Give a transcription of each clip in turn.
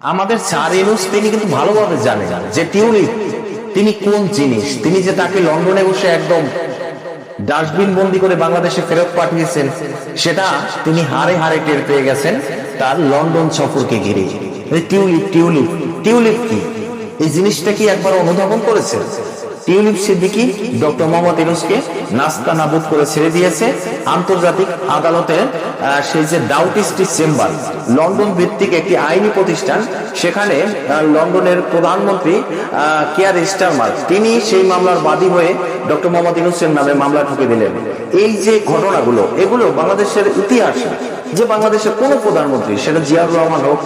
আমাদের চার ইউনুস, তিনি কিন্তু ভালোভাবে জানে যে টিউলিপ, তিনি কোন জিনিস? তিনি যে তাকে লন্ডনে বসে একদম ডাস্টবিন বন্দি করে বাংলাদেশে ফেরত পাঠিয়েছেন, সেটা তিনি হারে হারে টের পেয়ে গেছেন তার লন্ডন সফরকে ঘিরে। টিউলিপ টিউলিপ টিউলিপ কি? এই জিনিসটা কি একবার অনুধাবন করেছেন টিউলিপ সিদ্দিকি, ডক্টর মোহাম্মদ ইউনুসকে নাস্তা নাবুদ করে ছেড়ে দিয়েছে। আন্তর্জাতিক আদালতের সেই যে ডাউটিস্টি চেম্বার, লন্ডন ভিত্তিক একটি আইনি প্রতিষ্ঠান, সেখানে লন্ডনের প্রধানমন্ত্রী কেয়ার স্টারমার, তিনি সেই মামলার বাদী হয়ে ডক্টর মোহাম্মদ নামে মামলা ঠুকে দিলেন। এই যে ঘটনাগুলো, এগুলো বাংলাদেশের ইতিহাস, যে বাংলাদেশের কোন প্রধানমন্ত্রী, সেটা জিয়াউর রহমান হোক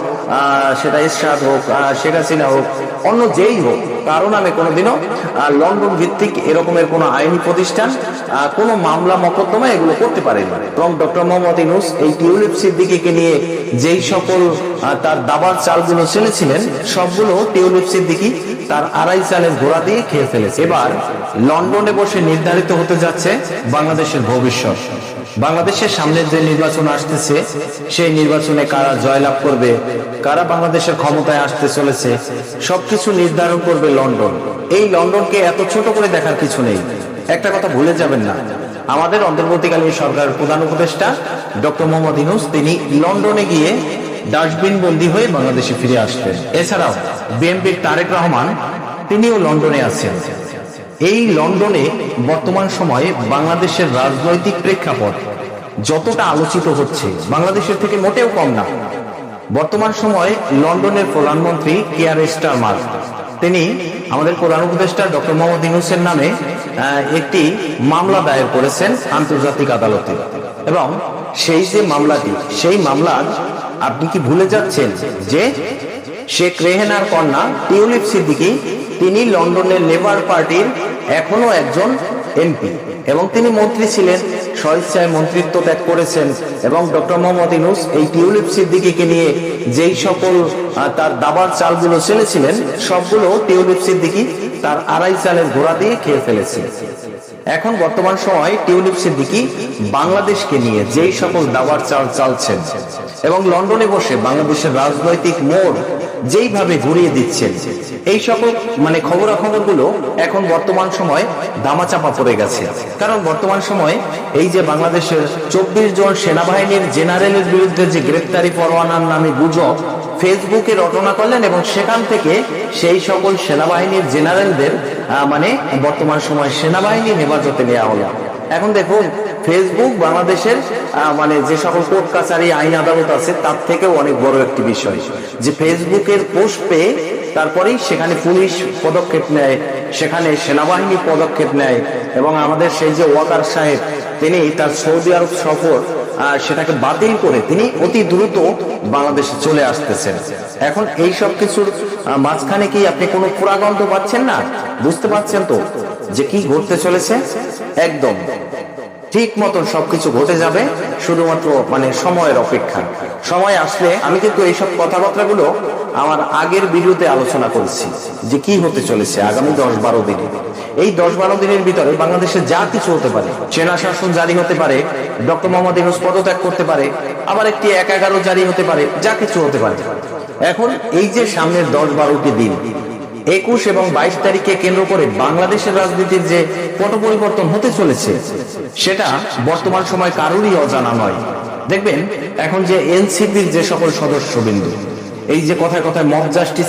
সেটা এরশাদ হোক শেখ হাসিনা হোক অন্য যেই হোক, কারও নামে কোনোদিনও লন্ডন ভিত্তিক এরকমের কোনো আইনি প্রতিষ্ঠান কোনো মামলা, মকদ্দমা এগুলো করতে পারে এবং ডক্টর মোহাম্মদ ইনুস এই টিউলিপ সিদ্দিকিকে নিয়ে যেই সকল তার দাবার চালগুলো চলেছিলেন সবগুলো টিউলিপ সিদ্দিকি তার আড়াই চালের ঘোড়া দিয়ে খেয়ে ফেলেছে। এবার লন্ডনে বসে নির্ধারিত হতে যাচ্ছে বাংলাদেশের ভবিষ্যৎ। বাংলাদেশের সামনের যে নির্বাচন আসতেছে, সেই নির্বাচনে কারা জয়লাভ করবে, কারা বাংলাদেশের ক্ষমতায় আসতে চলেছে, সবকিছু নির্ধারণ করবে লন্ডন। এই লন্ডনকে এত ছোট করে দেখার কিছু নেই। একটা কথা ভুলে যাবেন না। আমাদের অন্তর্বর্তীকালীন সরকারের প্রধান উপদেষ্টা ডক্টর মোহাম্মদ ইনুস তিনি লন্ডনে গিয়ে ডাস্টবিন বন্দী হয়ে বাংলাদেশে ফিরে আসবেন এছাড়াও বিএনপির তারেক রহমান, তিনিও লন্ডনে আছেন। এই লন্ডনে বর্তমান সময়ে বাংলাদেশের রাজনৈতিক প্রেক্ষাপট যতটা আলোচিত হচ্ছে, বাংলাদেশের থেকে মোটেও কম না। বর্তমান সময়ে লন্ডনের প্রধানমন্ত্রী কেয়ার স্টারমার, তিনি আমাদের প্রধান উপদেষ্টা ডক্টর মোহাম্মদ ইউনুসের নামে একটি মামলা দায়ের করেছেন আন্তর্জাতিক আদালতে। এবং সেই যে মামলাটি, সেই মামলার আপনি কি ভুলে যাচ্ছেন যে শেখ রেহেনার কন্যা টিউলিপ সিদ্দিকি তিনি লন্ডনের লেবার পার্টির এখনও একজন এমপি এবং তিনি মন্ত্রী ছিলেন স্বেচ্ছায় মন্ত্রিত্ব ত্যাগ করেছেন এবং ডক্টর মোহাম্মদ ইনুস এই টিউলিপ সিদ্দিকিকে নিয়ে যেই সকল তার দাবার চালগুলো চলেছিলেন সবগুলো টিউলিপ সিদ্দিকি তার আড়াই চালের ঘোড়া দিয়ে খেয়ে ফেলেছে এখন বর্তমান সময় টিউলিপ সিদ্দিকি বাংলাদেশকে নিয়ে যেই সকল দাবার চাল চালছেন এবং লন্ডনে বসে বাংলাদেশের রাজনৈতিক মোড় যেইভাবে ঘুরিয়ে দিচ্ছেন। এই সকল মানে খবরাখবরগুলো এখন বর্তমান সময় দামাচাপা পড়ে গেছে। কারণ বর্তমান সময় এই যে বাংলাদেশের চব্বিশ জন সেনাবাহিনীর জেনারেলের বিরুদ্ধে যে গ্রেপ্তারি পরোয়ানার নামে গুজব, ফেসবুকে রটনা করলেন এবং সেখান থেকে সেই সকল সেনাবাহিনীর জেনারেলদের মানে বর্তমান সময় সেনাবাহিনীর হেফাজতে নেওয়া হলো। এখন দেখুন ফেসবুক বাংলাদেশের মানে যে সকল কোর্ট কাছারি আইন আদালত আছে, তার থেকেও অনেক বড় একটি বিষয়। যে ফেসবুকের পোস্ট পেয়ে তারপরেই সেখানে পুলিশ পদক্ষেপ নেয়, সেখানে সেনাবাহিনী পদক্ষেপ নেয়, এবং আমাদের সেই যে ওয়াকার সাহেব, তিনি তার সৌদি আরব সফর সেটাকে বাতিল করে তিনি অতি দ্রুত বাংলাদেশে চলে আসতেছেন। এখন এই সব কিছুর মাঝখানে কি আপনি কোনো পুরাগন্ধ পাচ্ছেন না? বুঝতে পারছেন তো যে কি ঘটতে চলেছে? একদম। ঠিক মতন সবকিছু ঘটে যাবে, শুধুমাত্র মানে সময়ের অপেক্ষা। সময় আসলে আমি কিন্তু এইসব কথাবার্তাগুলো আমার আগের ভিডিওতে আলোচনা করেছি, যে কি হতে চলেছে আগামী দশ বারো দিনে। এই দশ বারো দিনের ভিতরে বাংলাদেশে যা কিছু হতে পারে, সেনা শাসন জারি হতে পারে, ডক্টর মোহাম্মদ ইউনুস পদত্যাগ করতে পারে, আবার একটি এক এগারো জারি হতে পারে, যা কিছু হতে পারে। এখন এই যে সামনের দশ বারোটি দিন একুশ এবং বাইশ তারিখে কেন্দ্র করে বাংলাদেশের রাজনীতির যে পট পরিবর্তন হতে চলেছে, সেটা বর্তমান সময় কারোরই অজানা নয়। দেখবেন, এখন যে এনসিপির যে সকল সদস্যবৃন্দ, এই যে কথায় কথায় মব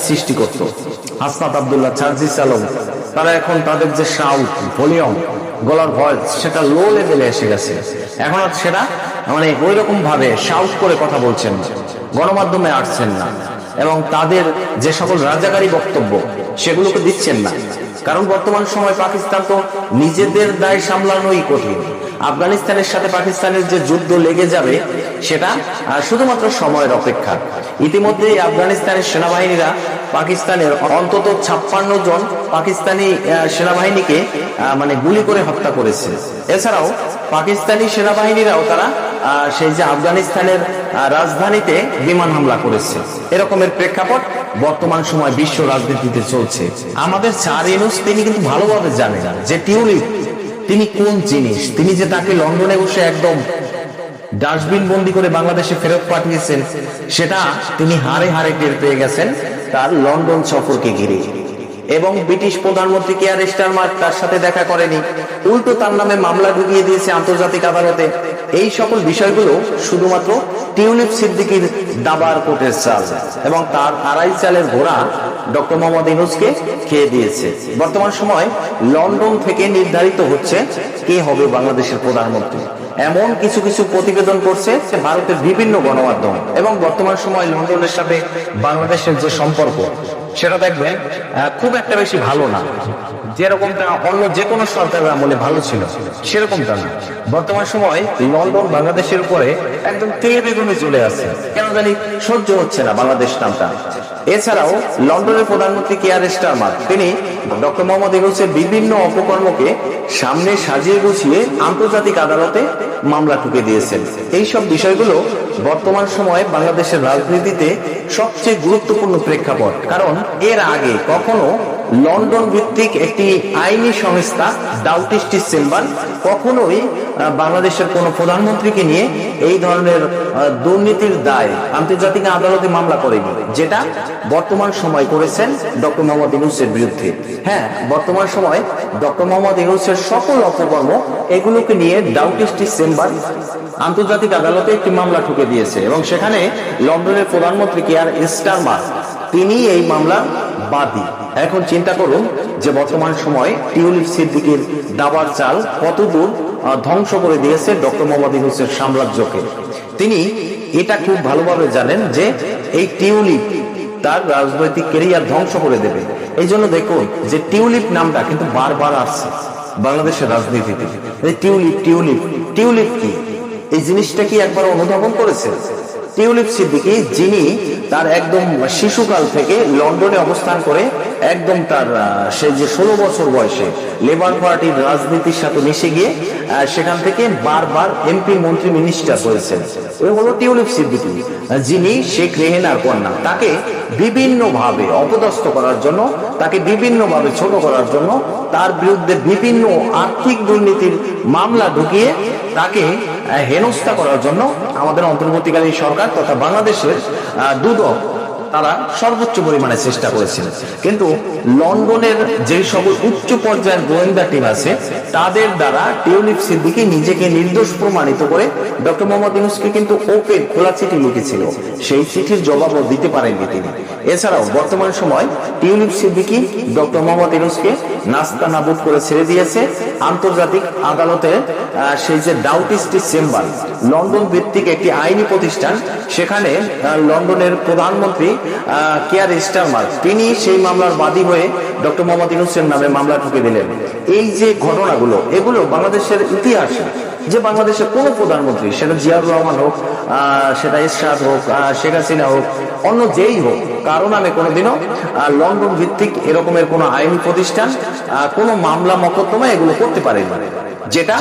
সৃষ্টি করত, হাসনাত আবদুল্লাহ চার্জিস আলম, তারা এখন তাদের যে সাউথ ভলিউম, গলার ভয়েস, সেটা লো লেভেলে এসে গেছে। এখন আর সেটা মানে ওই রকম ভাবে শাউট করে কথা বলছেন গণমাধ্যমে আসছেন না। এবং তাদের যে সকল রাজাকারী বক্তব্য, সেগুলোকে দিচ্ছেন না। কারণ বর্তমান সময় পাকিস্তান তো নিজেদের দায় সামলানোই কঠিন। আফগানিস্তানের সাথে পাকিস্তানের যে যুদ্ধ লেগে যাবে, সেটা শুধুমাত্র সময়ের অপেক্ষা। ইতিমধ্যে আফগানিস্তানের সেনাবাহিনীরা পাকিস্তানের অন্তত ছাপ্পান্ন জন পাকিস্তানি সেনাবাহিনীকে মানে গুলি করে হত্যা করেছে। এছাড়াও পাকিস্তানি সেনাবাহিনীরাও তারা সেই যে আফগানিস্তানের রাজধানীতে বিমান হামলা করেছে। এরকমের প্রেক্ষাপট বর্তমান সময় বিশ্ব রাজনীতিতে চলছে। আমাদের চার ইনুস তিনি কিন্তু ভালোভাবে জানেন যে টিউলিপ, তিনি কোন জিনিস? তিনি যে তাকে লন্ডনে বসে একদম ডাস্টবিন বন্দি করে বাংলাদেশে ফেরত পাঠিয়েছেন, সেটা তিনি হারে হারে টের পেয়ে গেছেন তার লন্ডন সফরকে ঘিরে। এবং ব্রিটিশ প্রধানমন্ত্রী কেয়ার স্টারমার তার সাথে দেখা করেনি। উল্টো তার নামে মামলা ঢুকিয়ে দিয়েছে আন্তর্জাতিক আদালতে। এই সকল বিষয়গুলো শুধুমাত্র টিউলিপ সিদ্দিকির দাবার কোটের চাল এবং তার আড়াই চালের ঘোড়া ডক্টর মোহাম্মদ ইনুসকে খেয়ে দিয়েছে। বর্তমান সময় লন্ডন থেকে নির্ধারিত হচ্ছে কে হবে বাংলাদেশের প্রধানমন্ত্রী। এমন কিছু কিছু প্রতিবেদন করছে ভারতের বিভিন্ন গণমাধ্যম এবং বর্তমান সময় লন্ডনের সাথে বাংলাদেশের যে সম্পর্ক, সেটা দেখবেন খুব একটা বেশি ভালো না। যেরকমটা অন্য যে কোনো সরকারের আমলে ভালো ছিল, সেরকমটা না। বর্তমান সময় লন্ডন বাংলাদেশের উপরে একদম তেয়ে বেগুনে চলে আসছে কেন জানি সহ্য হচ্ছে না বাংলাদেশ নামটা। এছাড়াও লন্ডনের প্রধানমন্ত্রী কেয়ার স্টারমার, তিনি ডক্টর মোহাম্মদ ইউনুসের বিভিন্ন অপকর্মকে সামনে সাজিয়ে গুছিয়ে আন্তর্জাতিক আদালতে মামলা ঠুকে দিয়েছেন। এইসব বিষয়গুলো বর্তমান সময়ে বাংলাদেশের রাজনীতিতে সবচেয়ে গুরুত্বপূর্ণ প্রেক্ষাপট। কারণ এর আগে কখনো লন্ডন ভিত্তিক একটি আইনি সংস্থা ডাউটিস্টিস চেম্বার, কখনোই বাংলাদেশের কোন প্রধানমন্ত্রীকে নিয়ে এই ধরনের দুর্নীতির দায় আন্তর্জাতিক আদালতে মামলা করেনি, যেটা বর্তমান সময় করেছেন ডক্টর মোহাম্মদ ইউনুসের বিরুদ্ধে। হ্যাঁ বর্তমান সময় ডক্টর মোহাম্মদ ইউনুসের সকল অপকর্ম এগুলোকে নিয়ে ডাউটিস্টিস চেম্বার আন্তর্জাতিক আদালতে একটি মামলা ঠুকে দিয়েছে এবং সেখানে লন্ডনের প্রধানমন্ত্রী কেয়ার স্টারমার তিনি এই মামলার বাদী। এখন চিন্তা করুন যে বর্তমান সময়ে টিউলিপ সিদ্দিকির দাবার চাল কতদূর ধ্বংস করে দিয়েছে ডক্টর মোহাম্মদ ইউনুসের সাম্রাজ্যকে। তিনি এটা খুব ভালোভাবে জানেন যে এই টিউলিপ তার রাজনৈতিক কেরিয়ার ধ্বংস করে দেবে। এই জন্য দেখুন যে টিউলিপ নামটা কিন্তু বারবার আসছে বাংলাদেশের রাজনীতিতে। টিউলিপ টিউলিপ টিউলিপ কি? এই জিনিসটা কি একবার অনুধাবন করেছে? টিউলিপ সিদ্দিকি, যিনি তার একদম শিশুকাল থেকে লন্ডনে অবস্থান করে একদম তার সে যে ষোলো বছর বয়সে লেবার পার্টির রাজনীতির সাথে মিশে গিয়ে সেখান থেকে বারবার এমপি মন্ত্রী মিনিস্টার হয়েছেন। ওই হলো টিউলিপ সিদ্দিকি, যিনি শেখ রেহেনার কন্যা। তাকে বিভিন্ন ভাবে অপদস্থ করার জন্য, তাকে বিভিন্ন ভাবে ছোট করার জন্য, তার বিরুদ্ধে বিভিন্ন আর্থিক দুর্নীতির মামলা ঢুকিয়ে তাকে হেনস্থা করার জন্য আমাদের অন্তর্বর্তীকালীন সরকার তথা বাংলাদেশের দুদক তারা সর্বোচ্চ পরিমাণে চেষ্টা করেছিল কিন্তু লন্ডনের যে সকল উচ্চ পর্যায়ের গোয়েন্দা টিম আছে, তাদের দ্বারা টিউলিপ সিদ্দিকি নিজেকে নির্দোষ প্রমাণিত করে ডক্টর মোহাম্মদ ইউনুসকে কিন্তু ওপেন খোলা চিঠি লিখেছিল। সেই চিঠির জবাবও দিতে পারেননি তিনি। এছাড়াও বর্তমান সময় টিউলিপ সিদ্দিকি ডক্টর মোহাম্মদ ইউনুসকে নাস্তা নাবুদ করে ছেড়ে দিয়েছে। আন্তর্জাতিক আদালতে সেই যে ডাউটিস্টি চেম্বার, লন্ডন ভিত্তিক একটি আইনি প্রতিষ্ঠান, সেখানে লন্ডনের প্রধানমন্ত্রী কেয়ার স্টারমার, তিনি সেই মামলার বাদী হয়ে ডক্টর মোহাম্মদ ইউনুসের নামে মামলা ঠুকে দিলেন। এই যে ঘটনাগুলো, এগুলো বাংলাদেশের ইতিহাসে, যে বাংলাদেশের কোন প্রধানমন্ত্রী, সেটা জিয়াউর রহমান হোক সেটা এরশাদ হোক শেখ হাসিনা হোক, অন্য যেই হোক, কারও নামে কোনোদিনও লন্ডন ভিত্তিক এরকমের কোনো আইনি প্রতিষ্ঠান কোনো মামলা মকদ্দমা এগুলো করতে পারেনি, যেটা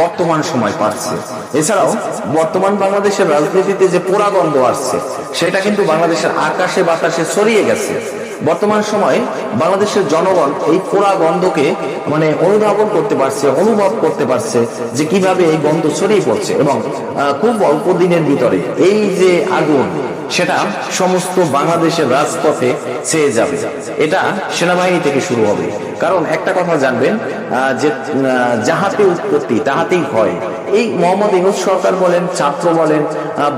বর্তমান সময় পাচ্ছে। এছাড়াও, বর্তমান বাংলাদেশের রাজনীতিতে যে পোড়াগন্ধ আসছে, সেটা কিন্তু বাংলাদেশের আকাশে বাতাসে ছড়িয়ে গেছে। বর্তমান সময়ে বাংলাদেশের জনগণ এই পোড়া গন্ধকে মানে অনুধাবন করতে পারছে, অনুভব করতে পারছে যে কীভাবে এই গন্ধ ছড়িয়ে পড়ছে এবং খুব অল্প দিনের ভিতরে এই যে আগুন সেটা সমস্ত বাংলাদেশের রাজপথে ছেয়ে যাবে। এটা সেনাবাহিনী থেকে শুরু হবে। কারণ একটা কথা জানবেন যে যাহাতে উৎপত্তি, তাহাতেই হয় এই মোহাম্মদ ইউনুস সরকার বলেন, ছাত্র বলেন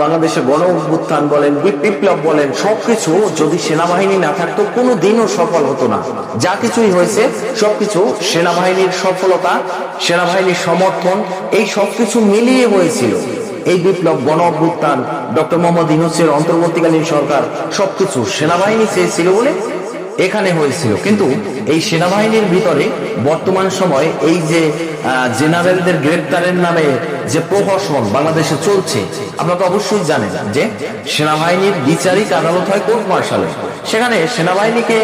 বাংলাদেশের গণ অভ্যুত্থান বলেন, বিপ্লব বলেন, সবকিছু যদি সেনাবাহিনী না থাকতো কোনো দিনও সফল হতো না। যা কিছুই হয়েছে, সবকিছু সেনাবাহিনীর সফলতা, সেনাবাহিনীর সমর্থন, এই সবকিছু মিলিয়ে হয়েছিল। এই বিপ্লব গণ অভ্যুত্থান ডক্টর মোহাম্মদ ইউনুসের অন্তর্বর্তীকালীন সরকার সবকিছু সেনাবাহিনী চেয়েছিল বলে এখানে হয়েছিল। কিন্তু এই সেনাবাহিনীর ভিতরে বর্তমান সময় এই যে জেনারেলদের গ্রেপ্তারের নামে যে প্রহসন বাংলাদেশে চলছে, আপনারা তো অবশ্যই জানেন যে সেনাবাহিনীর বিচারিক আদালত হয় কোর্ট মার্শালে সেখানে সেনাবাহিনীকে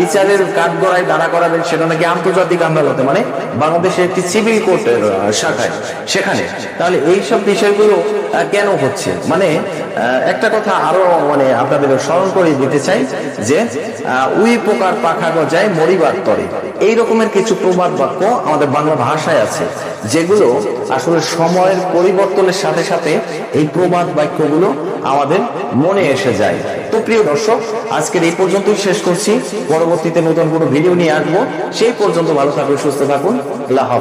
বিচারের কাঠগড়ায় দাঁড়া করাবেন, সেটা নাকি আন্তর্জাতিক আদালতে মানে বাংলাদেশের একটি সিভিল কোর্টের শাখায়। সেখানে। তাহলে এই সব বিষয়গুলো কেন হচ্ছে? মানে একটা কথা আরও মানে আপনাদের স্মরণ করে দিতে চাই যে উই পোকার পাখা গজায় মরিবার তরে। এই রকমের কিছু প্রবাদ বাক্য আমাদের বাংলা ভাষায় আছে, যেগুলো আসলে সময়ের পরিবর্তনের সাথে সাথে এই প্রবাদ বাক্যগুলো আমাদের মনে এসে যায়। তো প্রিয় দর্শক, আজকের এই পর্যন্তই শেষ করছি। পরবর্তীতে নতুন কোনো ভিডিও নিয়ে আসব। সেই পর্যন্ত ভালো থাকুন, সুস্থ থাকুন। আল্লাহ।